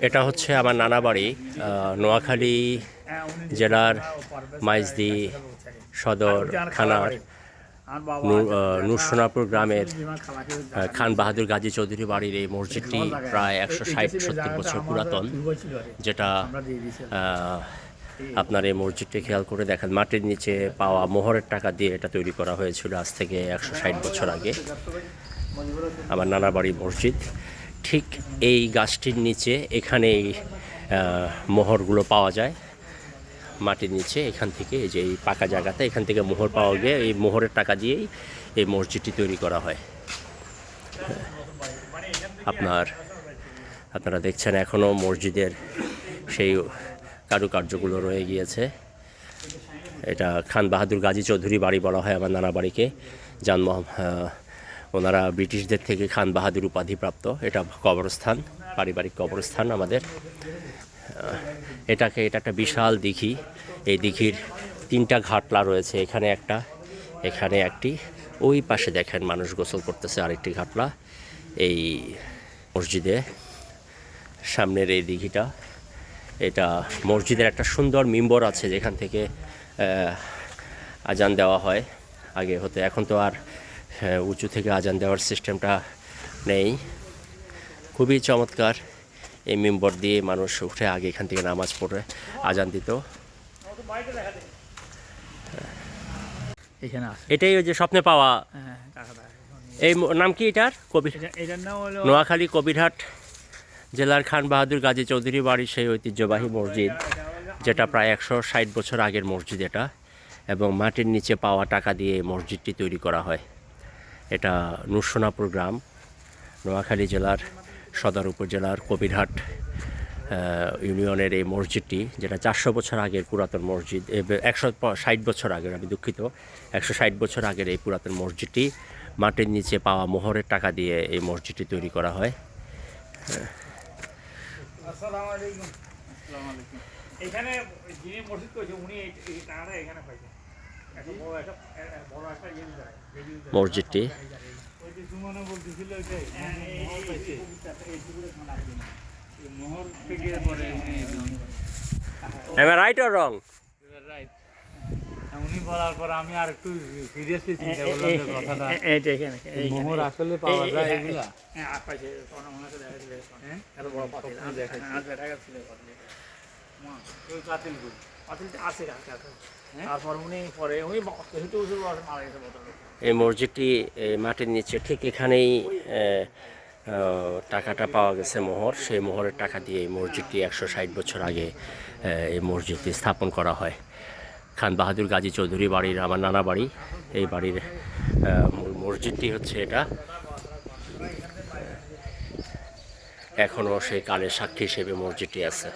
এটা হচ্ছে আমার নানা বাড়ি নোয়াখালী জেলার মাইজদি সদর থানার নূর- আহ, গ্রামের খান বাহাদুর গাজী চৌধুরী বাড়ির এই মসজিদটি প্রায় একশো ষাট সত্তর বছর পুরাতন যেটা আপনার এই মসজিদটি খেয়াল করে দেখেন মাটির নিচে পাওয়া মোহরের টাকা দিয়ে এটা তৈরি করা হয়েছিল আজ থেকে একশো ষাট বছর আগে। আমার নানা বাড়ি মসজিদ। ঠিক এই গাছটির নিচে এখানে এই মোহরগুলো পাওয়া যায়। মাটির নিচে এখান থেকে এই যে এই পাকা জায়গাতে এখান থেকে মোহর পাওয়া গিয়ে এই মোহরের টাকা দিয়েই এই মসজিদটি তৈরি করা হয়। আপনার আপনারা দেখছেন এখনও মসজিদের সেই কারুকার্যগুলো রয়ে গিয়েছে। এটা খান বাহাদুর গাজী চৌধুরী বাড়ি বলা হয় আমার নানা বাড়িকে। যান মোহাম- আহ, ওনারা ব্রিটিশদের থেকে খান বাহাদুর উপাধিপ্রাপ্ত এটা কবরস্থান, পারিবারিক কবরস্থান আমাদের। এটাকে, এটা একটা বিশাল দিঘি। এই দিঘির তিনটা ঘাটলা রয়েছে, এখানে একটা, এখানে একটি। ওই পাশে দেখেন মানুষ গোসল করতেছে, আরেকটি ঘাটলা। এই মসজিদে, সামনের এই দিঘিটা। এটা মসজিদের একটা সুন্দর মিম্বর আছে, যেখান থেকে আজান দেওয়া হয়। আগে হতে, এখন তো আর উঁচু থেকে আজান দেওয়ার সিস্টেমটা নেই। খুবই চমৎকার। এই মেম্বর দিয়ে মানুষ উঠে আগে এখান থেকে নামাজ পড়ে আজান দিত। এটাই ওই যে স্বপ্নে পাওয়া। হ্যাঁ দেয় এই নাম কি এটার? কবির হলো নোয়াখালী কবিরহাট জেলার খান বাহাদুর গাজী চৌধুরী বাড়ির সেই ঐতিহ্যবাহী মসজিদ যেটা প্রায় একশো ষাট বছর আগের মসজিদ এটা এবং মাটির নিচে পাওয়া টাকা দিয়ে এই মসজিদটি তৈরি করা হয়। এটা নুরসোনাপুর গ্রাম, নোয়াখালী জেলার সদর উপজেলার কবিরহাট ইউনিয়নের এই মসজিদটি, যেটা চারশো বছর আগের পুরাতন মসজিদ একশো ষাট বছর আগের, আমি দুঃখিত, একশো ষাট বছর আগের এই পুরাতন মসজিদটি, মাটির নিচে পাওয়া মোহরের টাকা দিয়ে এই মসজিদটি তৈরি করা হয়। এখানে যিনি মসজিদ করেছে, উনি এই টাকাটা এখানে পাইছেন একটা বড় একটা একটা মসজিদটি। Am I right or wrong? উনি বলার পর আমি আর একটু সিরিয়াসলি চিন্তা করলাম যে কথাটা মোহর আসলে পাওয়া যায় এগুলা? দেখা আছে। তারপর উনি পরে উনি মারা গেছে এই মসজিদটি এই মাটির নিচে ঠিক এখানেই টাকাটা পাওয়া গেছে মোহর। সেই মোহরের টাকা দিয়ে এই মসজিদটি একশো ষাট বছর আগে এই মসজিদটি স্থাপন করা হয়। খান বাহাদুর গাজী চৌধুরী বাড়ির আমার নানা বাড়ি। এই বাড়ির মূল মসজিদটি হচ্ছে এটা। এখনও সেই কালের সাক্ষী হিসেবে মসজিদটি আছে।